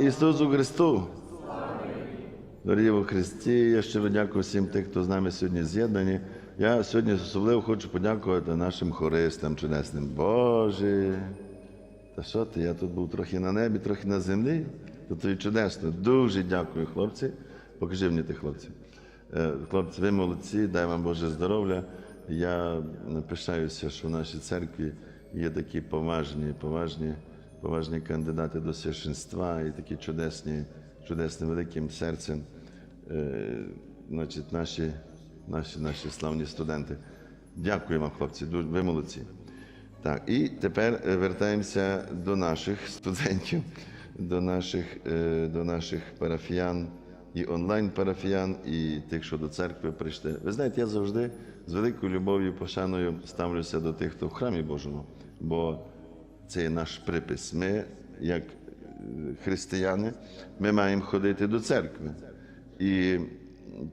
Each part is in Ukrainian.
Ісусу Христу! Дорогі во Христі, я щиро дякую всім тим, хто з нами сьогодні з'єднані. Я сьогодні особливо хочу подякувати нашим хористам чудесним. Боже, та що ти? Я тут був трохи на небі, трохи на землі. То тобі чудесно. Дуже дякую, хлопці. Покажи мені тих хлопців. Е, Хлопці, ви молодці, дай вам Боже здоров'я. Я пишаюся, що в нашій церкві є такі поважні, поважні, поважні кандидати до священства і такі чудесні, чудесним великим серцем. Е, Значить, наші, наші, наші славні студенти. Дякую вам, хлопці, дуже, ви молодці. Так, і тепер е, вертаємося до наших студентів, до наших, е, до наших парафіян і онлайн-парафіян, і тих, що до церкви прийшли. Ви знаєте, я завжди з великою любов'ю, пошаною ставлюся до тих, хто в храмі Божому, бо це є наш припис. Ми, як е, християни, ми маємо ходити до церкви. І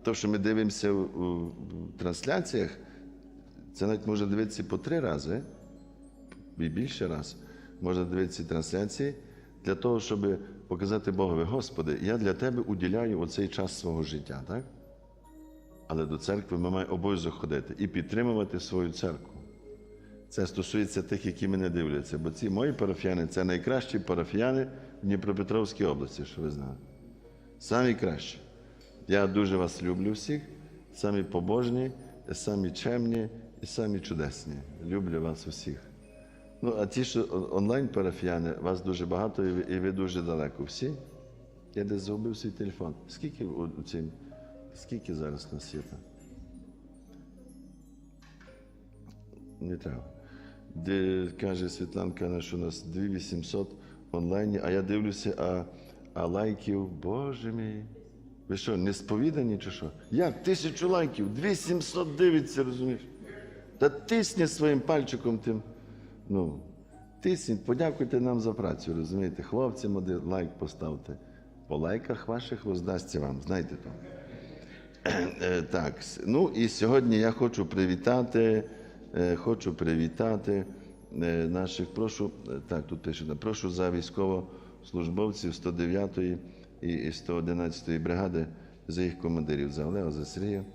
то, що ми дивимося у трансляціях, це навіть може дивитися по три рази і більше раз можна дивитися трансляції для того, щоб показати Богові, Господи, я для Тебе уділяю оцей час свого життя, так? Але до церкви ми маємо обов'язок ходити і підтримувати свою церкву. Це стосується тих, які мене дивляться, бо ці мої парафіяни це найкращі парафіяни в Дніпропетровській області, що ви знали. Самі кращі. Я дуже вас люблю всіх, самі побожні, самі чемні і самі чудесні. Люблю вас усіх. Ну, а ті, що онлайн парафіяни, вас дуже багато і ви, і ви дуже далеко. Всі? Я десь загубив свій телефон. Скільки у, цим? Скільки зараз на світа? Не треба. Де каже Світланка, що у нас 2800 онлайні, а я дивлюся, а, а лайків, боже мій. Ви що, не сповідані чи що? Як? Тисячу лайків, 2700 дивиться, розумієш? Та тисні своїм пальчиком тим. Ну, тисніть, подякуйте нам за працю, розумієте? Хлопцям один лайк поставте. По лайках ваших воздасться вам, знаєте то. Е, Так, ну і сьогодні я хочу привітати, хочу привітати е, наших, прошу, е, так, тут пише, прошу за військовослужбовців 109-ї і і 111-ї бригади, за їх командирів, за Олега, за Сергія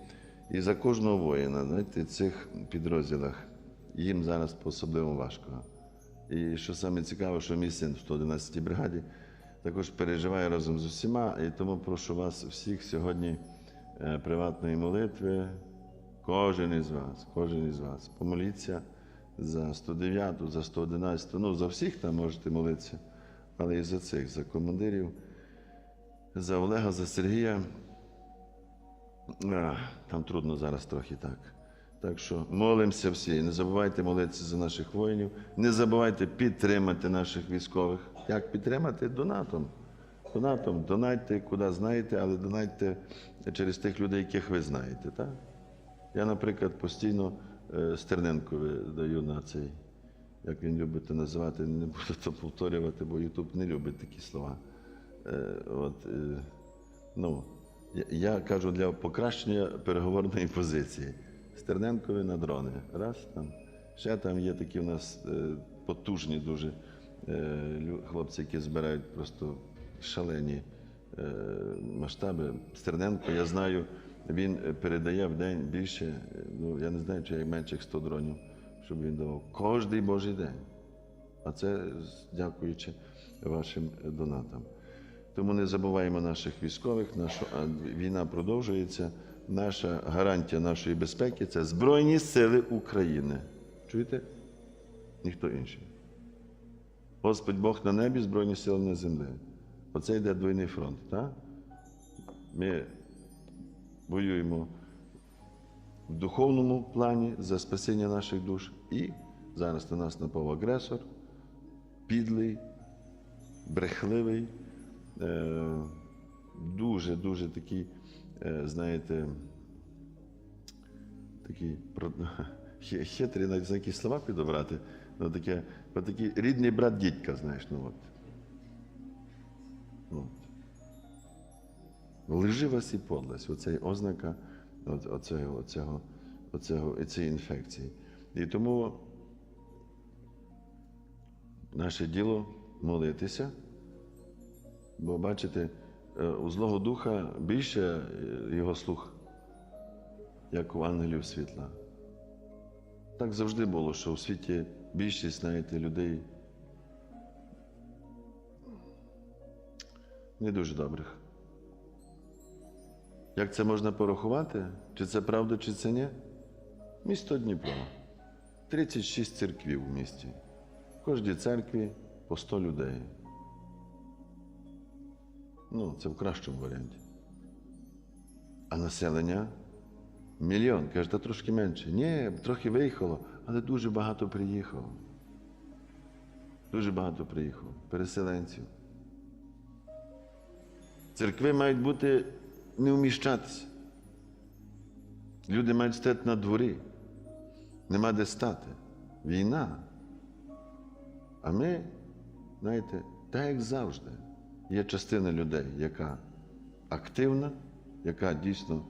і за кожного воїна, знаєте, цих підрозділах. Їм зараз по-особливо важко. І що саме цікаво, що мій син в 111-й бригаді також переживає разом з усіма, і тому прошу вас всіх сьогодні е, приватної молитви. Кожен із вас, кожен із вас, помоліться за 109-ту, за 111-ту, ну за всіх там можете молитися, але і за цих, за командирів, за Олега, за Сергія. Ах, Там трудно зараз трохи так. Так що молимося всі. Не забувайте молитися за наших воїнів, не забувайте підтримати наших військових. Як підтримати? Донатом. Донатом. Донайте, куди знаєте, але донайте через тих людей, яких ви знаєте. Так? Я, наприклад, постійно е, Стерненкові даю на цей, як він любить називати, не буду то повторювати, бо Ютуб не любить такі слова. Е, от, е, ну, я, кажу для покращення переговорної позиції. Стерненкові на дрони. Раз там. Ще там є такі у нас потужні дуже хлопці, які збирають просто шалені масштаби. Стерненко, я знаю, він е, передає в день більше, е, ну я не знаю, чи як менше 100 дронів, щоб він давав. Кожний божий день. А це дякуючи вашим е, донатам. Тому не забуваємо наших військових, а війна продовжується. Наша гарантія нашої безпеки це Збройні Сили України. Чуєте? Ніхто інший. Господь Бог на небі, Збройні сили на землі. Оце йде двойний фронт. Так? Ми воюємо в духовному плані за спасіння наших душ. І зараз на нас напав агресор, підлий, брехливий, е, дуже-дуже такий, е, знаєте, такий хитрий, навіть за які слова підобрати. Ну, таке, такий рідний брат дідька, знаєш, ну от. от. Лживость і подлость, оце ознака оцього, оцього, оцього, цієї інфекції. І тому наше діло молитися Бо бачите, е, у Злого Духа більше е, його слух, як у ангелів світла. Так завжди було, що у світі більшість, знаєте, людей не дуже добрих. Як це можна порахувати? Чи це правда, чи це ні? Місто Дніпро. 36 церквів в місті. В кожній церкві по 100 людей. Ну, це в кращому варіанті. А населення мільйон. Каже, та трошки менше. Ні, трохи виїхало, але дуже багато приїхало. Дуже багато приїхало. Переселенців. Церкви мають бути не вміщатися. Люди мають стати на дворі. Нема де стати. Війна. А ми, знаєте, так як завжди, є частина людей, яка активна, яка дійсно,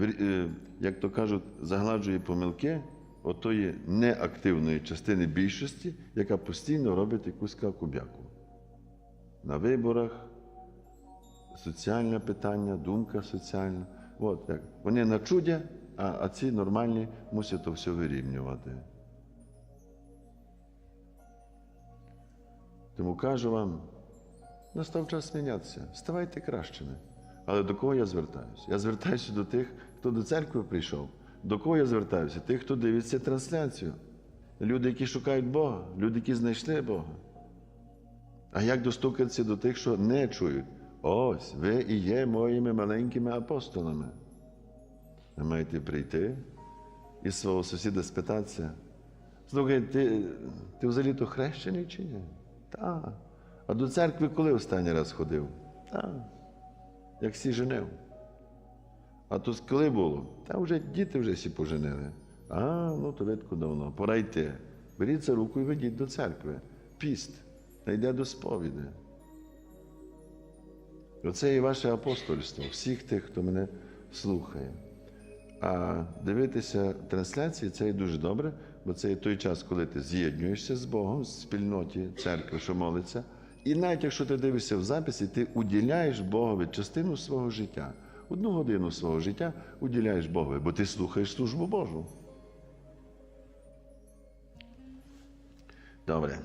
е, як то кажуть, загладжує помилки отої неактивної частини більшості, яка постійно робить якусь кубяку. На виборах, соціальне питання, думка соціальна. От як. Вони начудя, а, а ці нормальні мусять то все вирівнювати. Тому кажу вам, настав час мінятися. Ставайте кращими. Але до кого я звертаюся? Я звертаюся до тих, хто до церкви прийшов. До кого я звертаюся? Тих, хто дивиться трансляцію. Люди, які шукають Бога, люди, які знайшли Бога. А як достукатися до тих, що не чують? Ось, ви і є моїми маленькими апостолами. Ви маєте прийти і свого сусіда спитатися. Слухай, ти, ти взагалі то хрещений чи ні? Так. А до церкви коли останній раз ходив? Так. Як всі женив. А то коли було? Та вже діти вже всі поженили. А, ну то видко давно. Пора йти. Беріть за руку і ведіть до церкви. Піст. Та йде до сповіді. Оце і ваше апостольство, всіх тих, хто мене слухає. А дивитися трансляції це і дуже добре, бо це і той час, коли ти з'єднуєшся з Богом, в спільноті церкви, що молиться. І навіть якщо ти дивишся в записі, ти уділяєш Богові частину свого життя. Одну годину свого життя уділяєш Богові, бо ти слухаєш службу Божу. Добре.